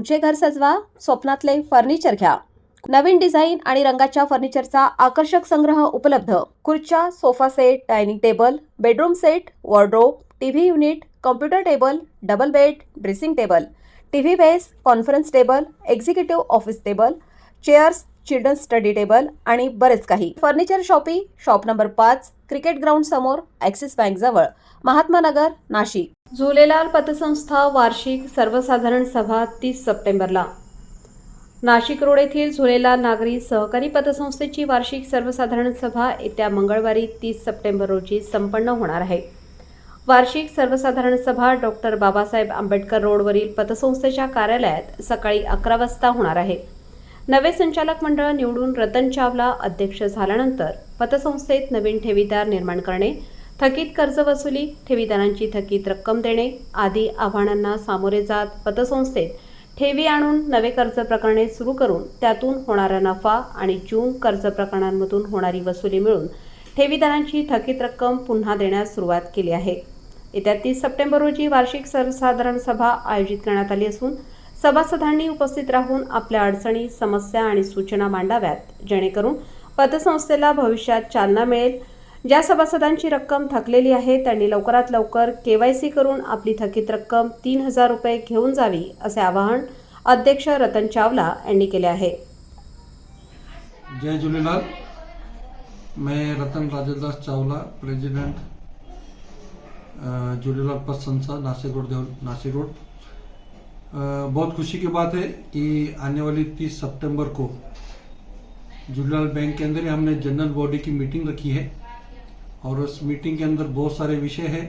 तुमचे घर सजवा स्वप्नातले फर्निचर घ्या. नवीन डिझाईन आणि रंगाच्या फर्निचरचा आकर्षक संग्रह उपलब्ध. खुर्च्या sofa set dining table bedroom set wardrobe TV unit computer table double bed dressing table TV base conference table executive office table chairs children study table आणि बरेच काही. फर्निचर शॉपी शॉप नंबर पाच क्रिकेट ग्राउंड समोर Axis bank जवळ. महात्मा नगर नाशिक. झुलेलाल पतसंस्था वार्षिक सर्वसाधारण सभा तीस सप्टेंबरला. नाशिक रोड येथील झुलेलाल नागरी सहकारी पतसंस्थेची वार्षिक सर्वसाधारण सभा येत्या मंगळवारी तीस सप्टेंबर रोजी संपन्न होणार आहे. वार्षिक सर्वसाधारण सभा डॉक्टर बाबासाहेब आंबेडकर रोडवरील पतसंस्थेच्या कार्यालयात सकाळी अकरा वाजता होणार आहे. नवे संचालक मंडळ निवडून रतन चावला अध्यक्ष झाल्यानंतर पतसंस्थेत नवीन ठेवीदार निर्माण करणे थकीत कर्ज वसुली ठेवीदारांची थकीत रक्कम देणे आदी आव्हानांना सामोरे जात पतसंस्थेत ठेवी आणून नवे कर्ज प्रकरणे सुरू करून त्यातून होणारा नफा आणि जून कर्ज प्रकरणांमधून होणारी वसुली मिळून ठेवीदारांची थकीत रक्कम पुन्हा देण्यास सुरुवात केली आहे. येत्या तीस सप्टेंबर रोजी वार्षिक सर्वसाधारण सभा आयोजित करण्यात आली असून सभासदांनी उपस्थित राहून आपल्या अडचणी समस्या आणि सूचना मांडाव्यात. जेणेकरून पतसंस्थेला भविष्यात चालना मिळेल. ज्या सभासदांची रक्कम थकलेली आहे त्यांनी लवकरात लवकर केवायसी करून आपली थकीत रक्कम तीन हजार रुपये घेऊन जावी असे आवाहन अध्यक्ष रतन चावला यांनी केले आहे. जय झूलेलाल मैं रतन राजेदास चावला प्रेसिडेंट झूलेलाल संस्था रोड नाशिक रोड बहुत खुशी की बात है कि आने वाली 30 सितंबर को झूलेलाल बैंक के अंदर हमने जनरल बॉडी की मीटिंग रखी है और उस मीटिंग के अंदर बहुत सारे विषय है।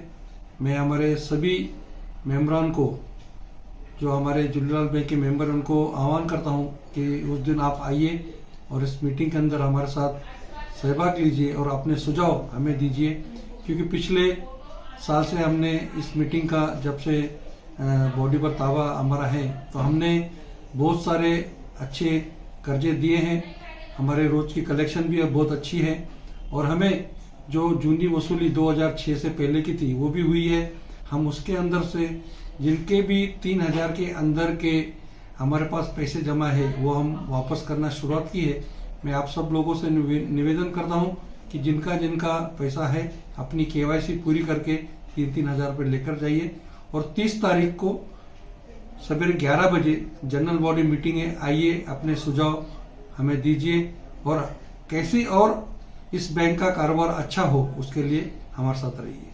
मैं हमारे सभी मेम्बरान को, जो हमारे झूलेलाल बैंक के मेंबर उनको आह्वान करता हूँ कि उस दिन आप आइए और इस मीटिंग के अंदर हमारे साथ सहभाग लीजिए और अपने सुझाव हमें दीजिए। क्योंकि पिछले साल से हमने इस मीटिंग का जब से बॉडी पर ताबा हमारा है तो हमने बहुत सारे अच्छे कर्जे दिए हैं। हमारे रोज की कलेक्शन भी अब बहुत अच्छी है। और हमें जो जूनी वसूली 2006 से पहले की थी, वो भी हुई है। हम उसके अंदर से, जिनके भी तीन हज़ार के अंदर के हमारे पास पैसे जमा है, वो हम वापस करना शुरुआत की है। मैं आप सब लोगों से निवे- निवेदन करता हूँ कि जिनका जिनका पैसा है, अपनी केवाईसी पूरी करके तीन तीन हज़ार रुपये लेकर जाइए। और तीस तारीख को सवेरे 11 बजे जनरल बॉडी मीटिंग है। आइए, अपने सुझाव हमें दीजिए और कैसे और इस बैंक का कारोबार अच्छा हो, उसके लिए हमारे साथ रहिए।